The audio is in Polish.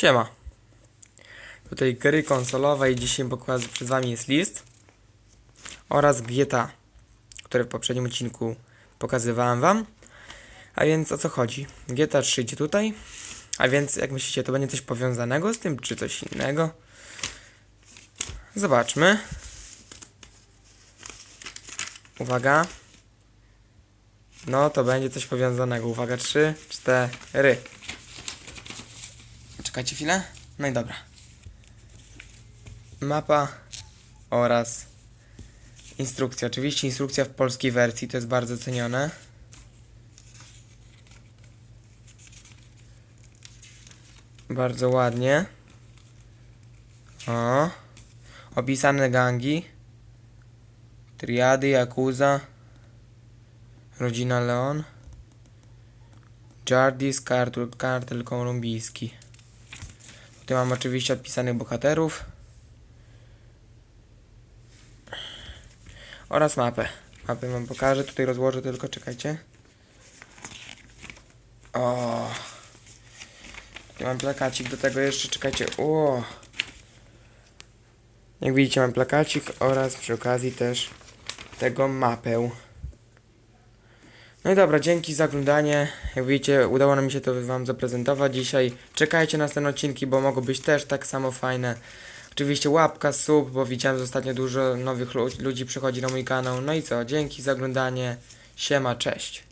Siema. Tutaj gry konsolowe i dzisiaj pokaz przed wami jest list oraz GTA, które w poprzednim odcinku pokazywałem wam. A więc o co chodzi? GTA 3 idzie tutaj. A więc jak myślicie, to będzie coś powiązanego z tym, czy coś innego? Zobaczmy. Uwaga. No to będzie coś powiązanego. Uwaga, 3, 4. Czekajcie chwilę. No i dobra. Mapa oraz instrukcja. Oczywiście instrukcja w polskiej wersji, to jest bardzo cenione. Bardzo ładnie. O. Opisane gangi. Triady, Yakuza. Rodzina Leon. Jardis, kartel, kartel kolumbijski. Mam oczywiście odpisanych bohaterów. Oraz mapę. Mapę wam pokażę, tutaj rozłożę tylko, czekajcie. O. Tutaj mam plakacik do tego jeszcze, czekajcie. O. Jak widzicie mam plakacik oraz przy okazji też tego mapę. No i dobra, dzięki za oglądanie. Jak widzicie, udało nam się to wam zaprezentować dzisiaj. Czekajcie na następne odcinki, bo mogą być też tak samo fajne. Oczywiście łapka, sub, bo widziałem, że ostatnio dużo nowych lu- ludzi przychodzi na mój kanał. No i co, dzięki za oglądanie. Siema, cześć.